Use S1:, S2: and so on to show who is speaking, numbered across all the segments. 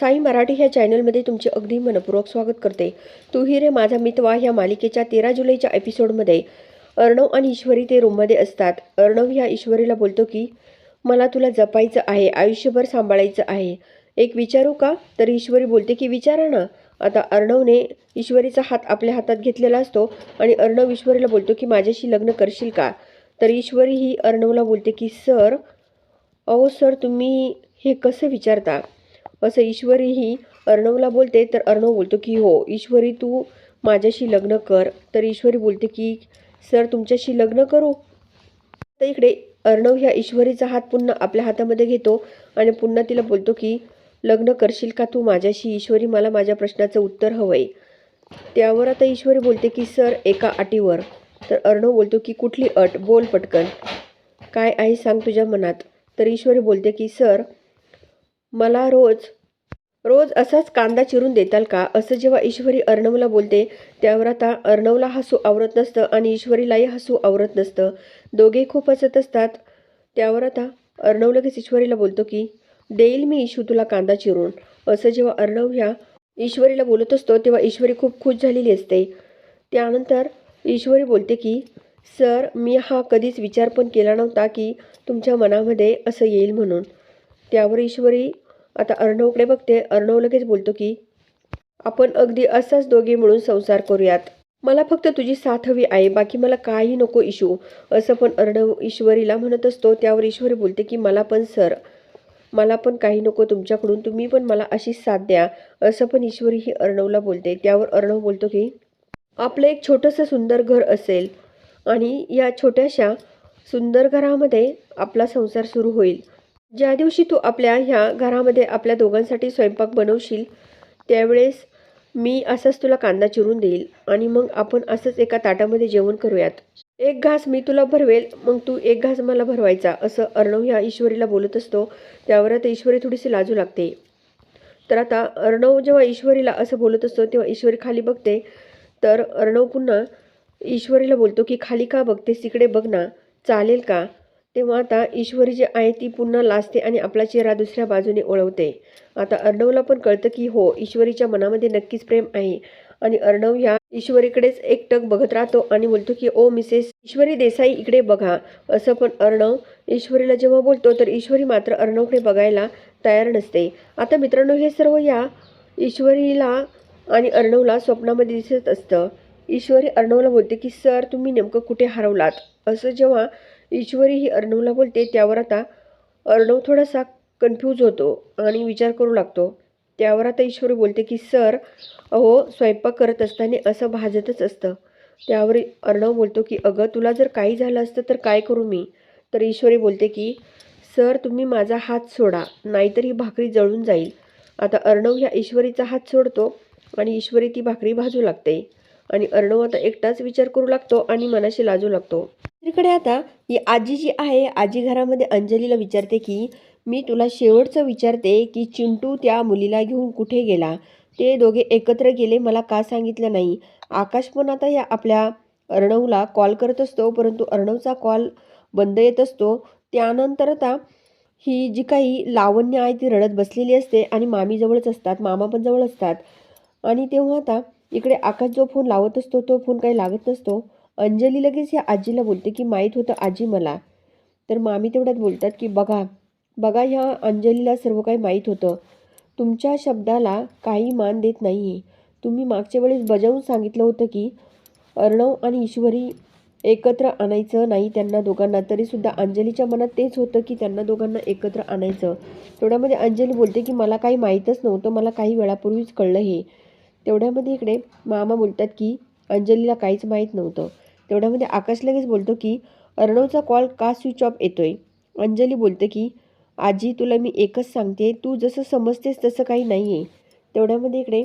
S1: साई मराठी ह्या चॅनलमध्ये तुमचे अगदी मनपूर्वक स्वागत करते. तू ही रे माझा मितवा ह्या मालिकेच्या तेरा जुलैच्या एपिसोडमध्ये. अर्णव आणि ईश्वरी ते रूममध्ये असतात. अर्णव ह्या ईश्वरीला बोलतो की मला तुला जपायचं आहे आयुष्यभर सांभाळायचं आहे. एक विचारू का? तर ईश्वरी बोलते की विचारा ना. आता अर्णवने ईश्वरीचा हात आपल्या हातात घेतलेला असतो आणि अर्णव ईश्वरीला बोलतो की माझ्याशी लग्न करशील का? तर ईश्वरी ही अर्णवला बोलते की सर अहो सर तुम्ही हे कसं विचारता? असं ईश्वरी ही अर्णवला बोलते तर अर्णव बोलतो की हो ईश्वरी तू माझ्याशी लग्न कर. तर ईश्वरी बोलते की सर तुमच्याशी लग्न करू? तर इकडे अर्णव ह्या ईश्वरीचा हात पुन्हा आपल्या हातामध्ये घेतो आणि पुन्हा तिला बोलतो की लग्न करशील का तू माझ्याशी? ईश्वरी मला माझ्या प्रश्नाचं उत्तर हवंय. त्यावर आता ईश्वरी बोलते की सर एका अटीवर. तर अर्णव बोलतो की कुठली अट? बोल पटकन. काय आहे? सांग तुझ्या मनात. तर ईश्वरी बोलते की सर मला रोज रोज असाच कांदा चिरून देताल का? असं जेव्हा ईश्वरी अर्णवला बोलते त्यावर आता अर्णवला हसू आवरत नसतं आणि ईश्वरीलाही हसू आवरत नसतं. दोघे खूप हसत असतात. त्यावर आता अर्णव लगेच ईश्वरीला बोलतो की देईल मी ईशू तुला कांदा चिरून. असं जेव्हा अर्णव ह्या ईश्वरीला बोलत असतो तेव्हा ईश्वरी खूप खुश झालेली असते. त्यानंतर ईश्वरी बोलते की सर मी हा कधीच विचार पण केला नव्हता की तुमच्या मनामध्ये असं येईल म्हणून. त्यावर ईश्वरी आता अर्णवकडे बघते. अर्णव लगेच बोलतो की आपण अगदी असाच दोघे मिळून संसार करूयात. मला फक्त तुझी साथ हवी आहे. बाकी मला काही नको इशू असं पण अर्णव ईश्वरीला म्हणत असतो. त्यावर ईश्वरी बोलते की मला पण सर मला पण काही नको तुमच्याकडून. तुम्ही पण मला अशीच साथ द्या. असं पण ईश्वरी ही अर्णवला बोलते. त्यावर अर्णव बोलतो की आपलं एक छोटंसं सुंदर घर असेल आणि या छोट्याशा सुंदर घरामध्ये आपला संसार सुरू होईल. ज्या दिवशी तू आपल्या ह्या घरामध्ये आपल्या दोघांसाठी स्वयंपाक बनवशील त्यावेळेस मी असंच तुला कांदा चिरून देईल आणि मग आपण असंच एका ताटामध्ये जेवण करूयात. एक घास मी तुला भरवेल मग तू एक घास मला भरवायचा असं अर्णव ह्या ईश्वरीला बोलत असतो. त्यावर आता ईश्वरी थोडीशी लाजू लागते. तर आता अर्णव जेव्हा ईश्वरीला असं बोलत असतो तेव्हा ईश्वरी खाली बघते. तर अर्णव पुन्हा ईश्वरीला बोलतो की खाली का बघतेस? तिकडे बघ ना. चालेल का? तेव्हा आता ईश्वरी जी आहे ती पुन्हा लाजते आणि आपला चेहरा दुसऱ्या बाजूने ओळवते. आता अर्णवला पण कळतं की हो ईश्वरीच्या मनामध्ये नक्कीच प्रेम आहे. आणि अर्णव ह्या ईश्वरीकडेच एकटक बघत राहतो आणि बोलतो की ओ मिसेस ईश्वरी देसाई इकडे बघा. असं पण अर्णव ईश्वरीला जेव्हा बोलतो तर ईश्वरी मात्र अर्णवकडे बघायला तयार नसते. आता मित्रांनो हे सर्व या ईश्वरीला आणि अर्णवला स्वप्नामध्ये दिसत असतं. ईश्वरी अर्णवला बोलते की सर तुम्ही नेमकं कुठे हरवलात? असं जेव्हा ईश्वरी ही अर्णवला बोलते. त्यावर आता अर्णव थोडासा कन्फ्यूज होतो आणि विचार करू लागतो. त्यावर आता ईश्वरी बोलते की सर अहो स्वयंपाक करत असताना असं भाजतच असतं. त्यावर अर्णव बोलतो की अगं तुला जर काही झालं असतं तर काय करू मी? तर ईश्वरी बोलते की सर तुम्ही माझा हात सोडा नाहीतर ही भाकरी जळून जाईल. आता अर्णव ह्या ईश्वरीचा हात सोडतो आणि ईश्वरी ती भाकरी भाजू लागते. आणि अर्णव आता एकटाच विचार करू लागतो आणि मनाशी लाजू लागतो. दुसरीकडे आता ही आजी जी आहे आजी घरामध्ये अंजलीला विचारते की मी तुला शेवटचं विचारते की चिंटू त्या मुलीला घेऊन कुठे गेला? ते दोघे एकत्र गेले मला का सांगितलं नाही? आकाश पण आता या आपल्या अर्णवला कॉल करत असतो परंतु अर्णवचा कॉल बंद येत असतो. त्यानंतर आता ही जी काही लावण्य आहे ती रडत बसलेली असते आणि मामी जवळच असतात मामा पण जवळ असतात. आणि तेव्हा आता इकडे आकाश जो फोन लावत असतो तो फोन काही लागत नसतो. अंजली लगेच या आजीला बोलते की माहीत होतं आजी मला. तर मामी तेवढ्यात बोलतात की बघा बघा ह्या अंजलीला सर्व काही माहीत होतं. तुमच्या शब्दाला काही मान देत नाही आहे तुम्ही मागच्या वेळेस बजावून सांगितलं होतं की अर्णव आणि ईश्वरी एकत्र आणायचं नाही त्यांना दोघांना. तरीसुद्धा अंजलीच्या मनात तेच होतं की त्यांना दोघांना एकत्र आणायचं. तेवढ्यामध्ये अंजली बोलते की मला काही माहीतच नव्हतं. मला काही वेळापूर्वीच कळलं हे. तेवढ्यामध्ये इकडे मामा बोलतात की अंजलीला काहीच माहीत नव्हतं. तेवढ्यामध्ये आकाश लगेच बोलतो की अर्णवचा कॉल का स्विच ऑफ येतोय? अंजली बोलते की आजी तुला मी एकच सांगते तू जसं समजतेस तसं काही नाही आहे तेवढ्यामध्ये इकडे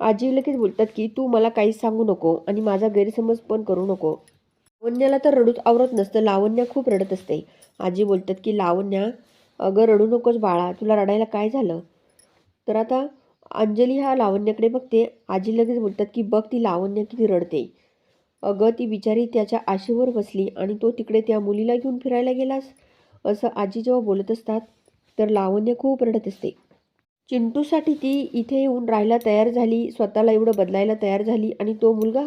S1: आजी लगेच बोलतात की तू मला काहीच सांगू नको आणि माझा गैरसमज पण करू नको. लावण्याला तर रडूच आवरत नसतं लावण्या खूप रडत असते. आजी बोलतात की लावण्या अगं रडू नकोस बाळा तुला रडायला काय झालं? तर आता अंजली हा लावण्याकडे बघते. आजी लगेच बोलतात की बघ ती लावण्य किती रडते. अगं ती बिचारी त्याच्या आशेवर बसली आणि तो तिकडे त्या मुलीला घेऊन फिरायला गेलास? असं आजी जेव्हा बोलत असतात तर लावण्य खूप रडत असते. चिंटूसाठी ती इथे येऊन राहायला तयार झाली स्वतःला एवढं बदलायला तयार झाली आणि तो मुलगा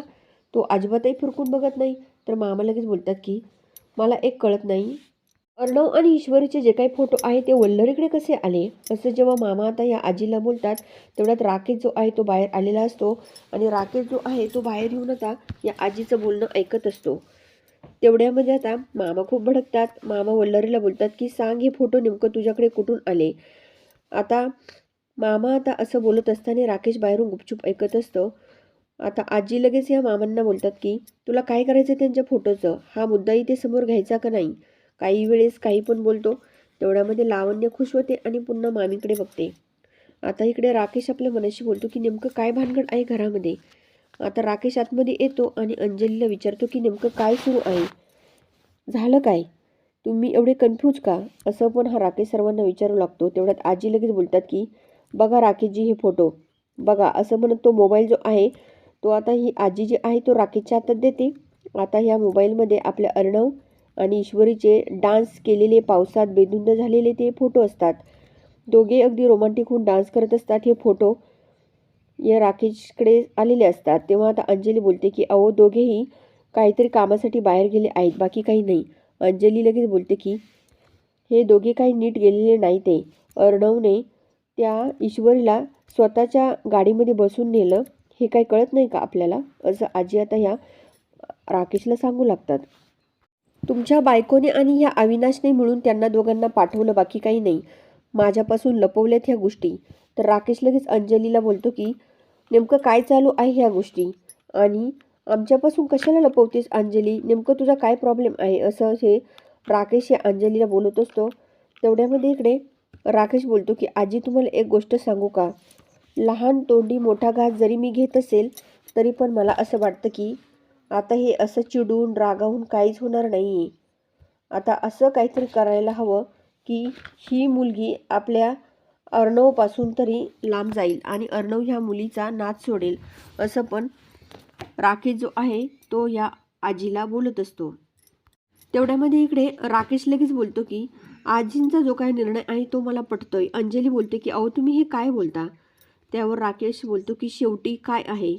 S1: तो अजिबातही फिरकून बघत नाही. तर मामा लगेच बोलतात की मला एक कळत नाही अर्णव आणि ईश्वरीचे जे काही फोटो आहे ते वल्लरीकडे कसे आले? असं जेव्हा मामा आता या आजीला बोलतात तेवढ्यात राकेश जो आहे तो बाहेर आलेला असतो. आणि राकेश जो आहे तो बाहेर येऊन आता या आजीचं बोलणं ऐकत असतो. तेवढ्यामध्ये आता मामा खूप भडकतात. मामा वल्लरीला बोलतात की सांग हे फोटो नेमकं तुझ्याकडे कुठून आले? आता मामा आता असं बोलत असताना राकेश बाहेरून गुपचूप ऐकत असतो. आता आजी लगेच या मामांना बोलतात की तुला काय करायचं त्यांच्या फोटोचं? हा मुद्दा इथे समोर घ्यायचा का नाही? काही वेळेस काही पण बोलतो तेवढ्यामध्ये लावण्य खुश होते आणि पुन्हा मामीकडे बघते. आता इकडे राकेश आपल्या मनाशी बोलतो की नेमकं काय भानगड आहे घरामध्ये? आता राकेश आतमध्ये येतो आणि अंजलीला विचारतो की नेमकं काय सुरू आहे? झालं काय? तुम्ही एवढे कन्फ्यूज का? असं पण हा राकेश सर्वांना विचारू लागतो. तेवढ्यात आजी लगेच बोलतात की बघा राकेशजी हे फोटो बघा असं म्हणत तो मोबाईल जो आहे तो आता ही आजी जी आहे तो राकेशच्या हातात देते. आता ह्या मोबाईलमध्ये आपल्या अर्णव आणि ईश्वरीचे डान्स केलेले पावसात बेधुंद झालेले ते फोटो असतात. दोघे अगदी रोमांटिक होऊन डान्स करत असतात. हे फोटो या राकेशकडे आलेले असतात. तेव्हा आता अंजली बोलते की अहो दोघेही काहीतरी कामासाठी बाहेर गेले आहेत. बाकी काही नाही. अंजली लगेच बोलते की हे दोघे काही नीट गेलेले नाही ते अर्णवने त्या ईश्वरीला स्वतःच्या गाडीमध्ये बसून नेलं. हे काही कळत नाही का आपल्याला? असं आजी आता ह्या राकेशला सांगू लागतात. तुमच्या बायकोने आणि ह्या अविनाशने मिळून त्यांना दोघांना पाठवलं बाकी काही नाही. माझ्यापासून लपवल्यात ह्या गोष्टी. तर राकेश लगेच अंजलीला बोलतो की नेमकं काय चालू आहे ह्या गोष्टी? आणि आमच्यापासून कशाला लपवतेस अंजली? नेमकं तुझा काय प्रॉब्लेम आहे? असं हे राकेश या अंजलीला बोलत असतो. तेवढ्यामध्ये इकडे राकेश बोलतो की आजी तुम्हाला एक गोष्ट सांगू का? लहान तोंडी मोठा घास जरी मी घेत असेल तरी पण मला असं वाटतं की आता हे असं चिडून रागावून काहीच होणार नाही. आहे आता असं काहीतरी करायला हवं की ही मुलगी आपल्या अर्णवपासून तरी लांब जाईल आणि अर्णव ह्या मुलीचा नाच सोडेल असं पण राकेश जो आहे तो या आजीला बोलत असतो. तेवढ्यामध्ये इकडे राकेश लगेच बोलतो की आजींचा जो काही निर्णय आहे तो मला पटतोय. अंजली बोलते की अहो तुम्ही हे काय बोलता? त्यावर राकेश बोलतो की शेवटी काय आहे?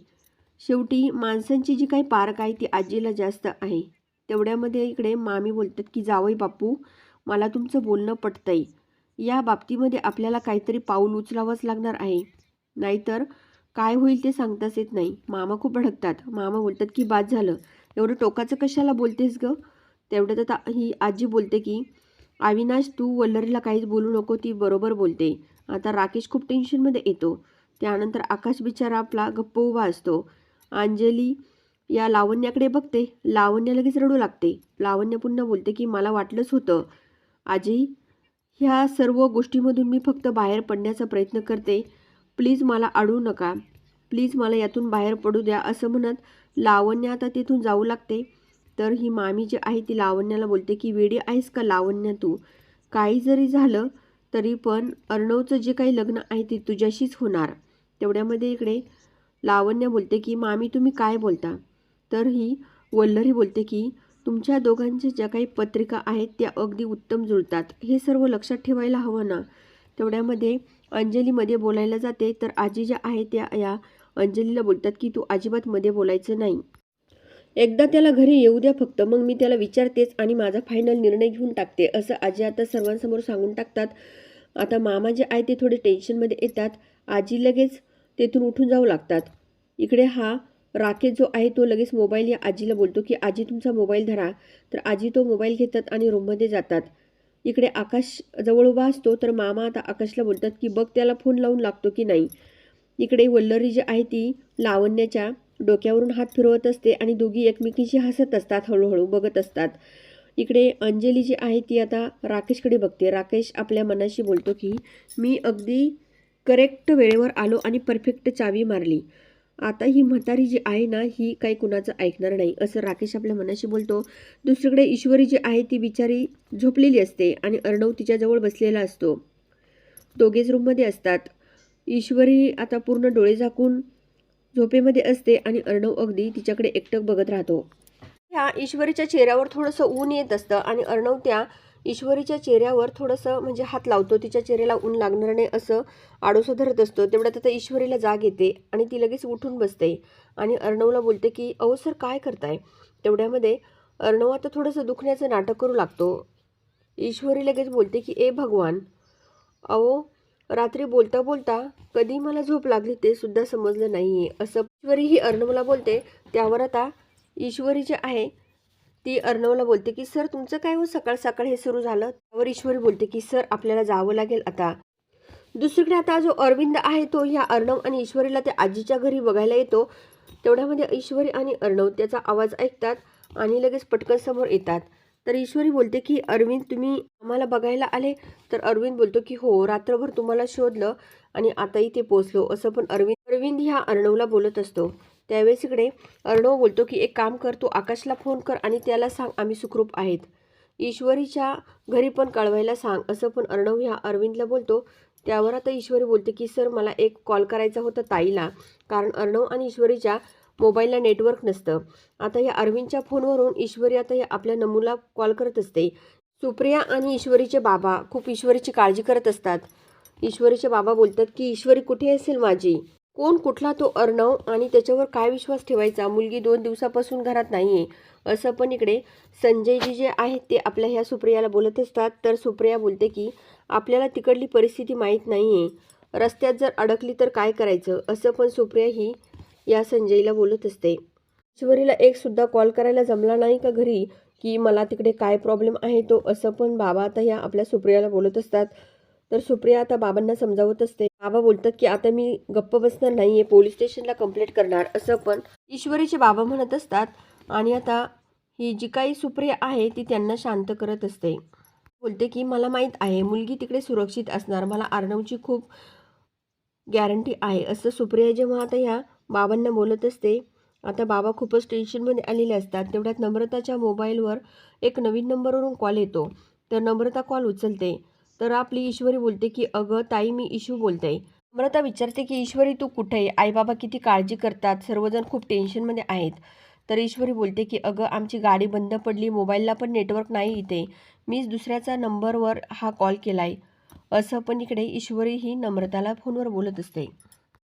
S1: शेवटी माणसांची जी काही पारख आहे ती आजीला जास्त आहे. तेवढ्यामध्ये इकडे मामी बोलतात की जावई बापू मला तुमचं बोलणं पटतंय. या बाबतीमध्ये आपल्याला काहीतरी पाऊल उचलावंच लागणार आहे. नाहीतर काय होईल ते सांगताच येत नाही. मामा खूप भडकतात. मामा बोलतात की बाद झालं. एवढं टोकाचं कशाला बोलतेस ग? तेवढ्यात आता ही आजी बोलते की अविनाश तू वल्लरीला काहीच बोलू नको ती बरोबर बोलते. आता राकेश खूप टेन्शनमध्ये येतो. त्यानंतर आकाश बिचारा आपला गप्प उभा असतो. अंजली या लावण्याकडे बघते. लावण्य लगेच रडू लागते. लावण्य पुन्हा बोलते की मला वाटलंच होतं. आजी ह्या सर्व गोष्टीमधून मी फक्त बाहेर पडण्याचा प्रयत्न करते. प्लीज मला अडवू नका. प्लीज मला यातून बाहेर पडू द्या असं म्हणत लावण्य आता तिथून जाऊ लागते. तर ही मामी जी आहे ती लावण्याला बोलते की वेडी आहेस का लावण्य तू? काही जरी झालं तरी पण अर्णवचं जे काही लग्न आहे ते तुझ्याशीच होणार. तेवढ्यामध्ये इकडे लावण्य बोलते की मामी तुम्ही काय बोलता? तर ही वल्लरी बोलते की तुमच्या दोघांच्या ज्या काही पत्रिका आहेत त्या अगदी उत्तम जुळतात. हे सर्व लक्षात ठेवायला हवं ना? तेवढ्यामध्ये अंजलीमध्ये बोलायला जाते. तर आजी ज्या आहे त्या या अंजलीला बोलतात की तू अजिबात मध्ये बोलायचं नाही. एकदा त्याला घरी येऊ द्या फक्त. मग मी त्याला विचारतेच आणि माझा फायनल निर्णय घेऊन टाकते. असं आजी आता सर्वांसमोर सांगून टाकतात. आता मामा जे आहे ते थोडे टेन्शनमध्ये येतात. आजी लगेच तेथून उठून जाऊ लागतात. इकडे हा राकेश जो आहे तो लगेच मोबाईल या आजीला बोलतो की आजी तुमचा मोबाईल धरा. तर आजी तो मोबाईल घेतात आणि रूममध्ये जातात. इकडे आकाश जवळ उभा असतो तर मामा आता आकाशला बोलतात की बघ त्याला फोन लावून लागतो की नाही? इकडे वल्लरी जी आहे ती लावण्याच्या डोक्यावरून हात फिरवत असते आणि दोघी एकमेकीशी हसत असतात हळूहळू बघत असतात. इकडे अंजली जी आहे ती आता राकेशकडे बघते. राकेश आपल्या मनाशी बोलतो की मी अगदी करेक्ट वेळेवर आलो आणि परफेक्ट चावी मारली. आता ही म्हातारी जी आहे ना ही काही कुणाचं ऐकणार नाही असं राकेश आपल्या मनाशी बोलतो. दुसरीकडे ईश्वरी जी आहे ती बिचारी झोपलेली असते आणि अर्णव तिच्याजवळ बसलेला असतो. दोघेच रूममध्ये असतात. ईश्वरी आता पूर्ण डोळे झाकून झोपेमध्ये असते आणि अर्णव अगदी तिच्याकडे एकटक बघत राहतो. ह्या ईश्वरीच्या चेहऱ्यावर थोडंसं ऊन येत असतं आणि अर्णव त्या ईश्वरीच्या चेहऱ्यावर थोडंसं म्हणजे हात लावतो तिच्या चेहऱ्याला ऊन लागणार नाही असं आडोसं धरत असतो. तेवढ्यात आता ईश्वरीला जाग येते आणि ती लगेच उठून बसते आणि अर्णवला बोलते की अहो सर काय करताय? तेवढ्यामध्ये अर्णव आता थोडंसं दुखण्याचं नाटक करू लागतो. ईश्वरी लगेच बोलते की ए भगवान अहो रात्री बोलता बोलता कधी मला झोप लागली ते सुद्धा समजलं नाही आहे असं ईश्वरी ही अर्णवला बोलते. त्यावर आता ईश्वरी जे आहे ती अर्णवला बोलते की सर तुमचं काय हो सकाळ सकाळ हे सुरू झालं? त्यावर ईश्वरी बोलते की सर आपल्याला जावं लागेल आता. दुसरीकडे आता जो अरविंद आहे तो ह्या अर्णव आणि ईश्वरीला त्या आजीच्या घरी बघायला येतो. तेवढ्यामध्ये ईश्वरी आणि अर्णव त्याचा आवाज ऐकतात आणि लगेच पटकन समोर येतात. तर ईश्वरी बोलते की अरविंद तुम्ही आम्हाला बघायला आले? तर अरविंद बोलतो की हो रात्रभर तुम्हाला शोधलं आणि आता इथे पोचलो. असं पण अरविंद अरविंद ह्या अर्णवला बोलत असतो. त्यावेळेस इकडे अर्णव बोलतो की एक काम कर तू आकाशला फोन कर आणि त्याला सांग आम्ही सुखरूप आहेत. ईश्वरीच्या घरी पण कळवायला सांग असं पण अर्णव ह्या अरविंदला बोलतो. त्यावर आता ईश्वरी बोलते की सर मला एक कॉल करायचा होता ताईला कारण अर्णव आणि ईश्वरीच्या मोबाईलला नेटवर्क नसतं. आता या अरविंदच्या फोनवरून ईश्वरी आता या आपल्या नमूला कॉल करत असते. सुप्रिया आणि ईश्वरीचे बाबा खूप ईश्वरीची काळजी करत असतात. ईश्वरीचे बाबा बोलतात की ईश्वरी कुठे असेल माझी? कोण कुठला तो अर्णव आणि त्याच्यावर काय विश्वास ठेवायचा? मुलगी दोन दिवसापासून घरात नाही आहे असं पण इकडे संजयजी जे आहेत ते आपल्या ह्या सुप्रियाला बोलत असतात. तर सुप्रिया बोलते की आपल्याला तिकडली परिस्थिती माहीत नाही आहे रस्त्यात जर अडकली तर काय करायचं? असं पण सुप्रिया ही या संजयला बोलत असते. ईश्वरीला एकसुद्धा कॉल करायला जमला नाही का घरी? की मला तिकडे काय प्रॉब्लेम आहे तो? असं पण बाबा आता या आपल्या सुप्रियाला बोलत असतात. तर सुप्रिया आता बाबांना समजावत असते. बाबा बोलतात की आता मी गप्प बसणार नाही आहे पोलीस स्टेशनला कंप्लेंट करणार असं पण ईश्वरीचे बाबा म्हणत असतात. आणि आता ही जी काही सुप्रिया आहे ती त्यांना शांत करत असते. बोलते की मला माहीत आहे मुलगी तिकडे सुरक्षित असणार. मला अर्णवची खूप गॅरंटी आहे असं सुप्रिया जेव्हा आता ह्या बाबांना बोलत असते आता बाबा खूपच टेन्शनमध्ये आलेले असतात. तेवढ्यात नम्रताच्या मोबाईलवर एक नवीन नंबरवरून कॉल येतो. तर नम्रता कॉल उचलते. तर आपली ईश्वरी बोलते की अगं ताई मी इशू बोलते अमृता विचारते की ईश्वरी तू कुठे आहे? आईबाबा किती काळजी करतात? सर्वजण खूप टेन्शनमध्ये आहेत. तर ईश्वरी बोलते की अगं आमची गाडी बंद पडली. मोबाईलला पण नेटवर्क नाही इथे. मीच दुसऱ्याचा नंबरवर हा कॉल केला आहे असं पण इकडे ईश्वरी ही नम्रताला फोनवर बोलत असते.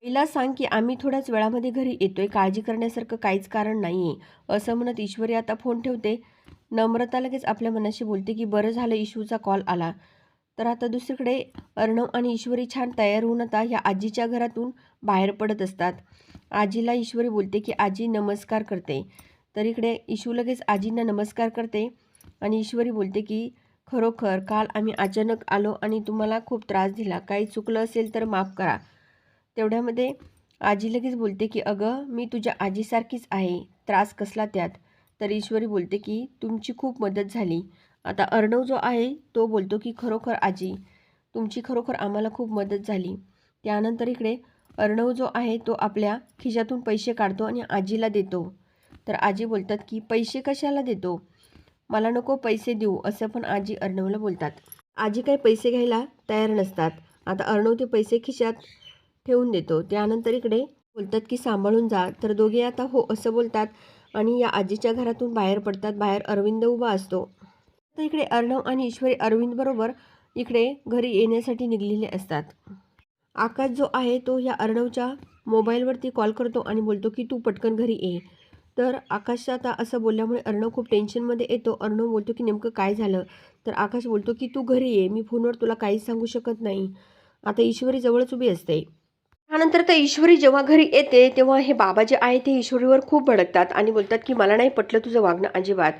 S1: तिला सांग की आम्ही थोड्याच वेळामध्ये घरी येतोय. काळजी करण्यासारखं काहीच कारण नाही आहे असं म्हणत ईश्वरी आता फोन ठेवते. नम्रता लगेच आपल्या मनाशी बोलते की बरं झालं इशूचा कॉल आला. तर आता दुसरीकडे अर्णव आणि ईश्वरी छान तयार होऊन आता ह्या आजीच्या घरातून बाहेर पडत असतात. आजीला ईश्वरी बोलते की आजी नमस्कार करते. तर इकडे इशू लगेच आजींना नमस्कार करते आणि ईश्वरी बोलते की खरोखर काल आम्ही अचानक आलो आणि तुम्हाला खूप त्रास दिला. काही चुकलं असेल तर माफ करा. तेवढ्यामध्ये आजी लगेच बोलते की अगं मी तुझ्या आजीसारखीच आहे. त्रास कसला त्यात? तर ईश्वरी बोलते की तुमची खूप मदत झाली. आता अर्णव जो आहे तो बोलतो की खरोखर आजी तुमची खरोखर आम्हाला खूप मदत झाली. त्यानंतर इकडे अर्णव जो आहे तो आपल्या खिशातून पैसे काढतो आणि आजीला देतो. तर आजी बोलतात की पैसे कशाला देतो? मला नको पैसे देऊ असं पण आजी अर्णवला बोलतात. आजी काही पैसे घ्यायला तयार नसतात. आता अर्णव ते पैसे खिशात ठेवून देतो. त्यानंतर इकडे बोलतात की सांभाळून जा. तर दोघे आता हो असं बोलतात आणि या आजीच्या घरातून बाहेर पडतात. बाहेर अरविंद उभा असतो. तर इकडे अर्णव आणि ईश्वरी अरविंद बरोबर इकडे घरी येण्यासाठी निघलेले असतात. आकाश जो आहे तो ह्या अर्णवच्या मोबाईलवरती कॉल करतो आणि बोलतो की तू पटकन घरी ये. तर आकाश आता असं बोलल्यामुळे अर्णव खूप टेन्शनमध्ये येतो. अर्णव बोलतो की नेमकं काय झालं? तर आकाश बोलतो की तू घरी ये. मी फोनवर तुला काहीच सांगू शकत नाही. आता ईश्वरी जवळच उभी असते. त्यानंतर तर ईश्वरी जेव्हा घरी येते तेव्हा हे बाबा जे आहे ते ईश्वरीवर खूप भडकतात आणि बोलतात की मला नाही पटलं तुझं वागणं अजिबात.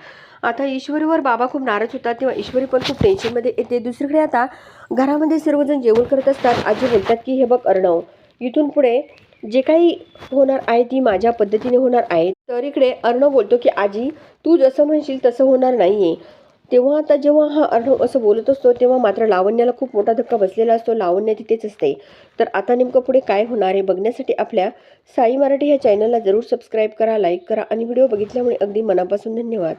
S1: आता ईश्वरीवर बाबा खूप नाराज होतात तेव्हा ईश्वरी पण खूप टेन्शनमध्ये येते. दुसरीकडे आता घरामध्ये सर्वजण जेवण करत असतात. आजी बोलतात की हे बघ अर्णव इथून पुढे जे काही होणार आहे ती माझ्या पद्धतीने होणार आहे. तर इकडे अर्णव बोलतो की आजी तू जसं म्हणशील तसं होणार नाही आहे तेव्हा आता जेव्हा हा अर्णव असं बोलत असतो तेव्हा मात्र लावण्याला खूप मोठा धक्का बसलेला असतो. लावण्य तिथेच असते. तर आता नेमकं पुढे काय होणार आहे बघण्यासाठी आपल्या साई मराठी ह्या चॅनलला जरूर सबस्क्राईब करा लाईक करा आणि व्हिडिओ बघितल्यामुळे अगदी मनापासून धन्यवाद.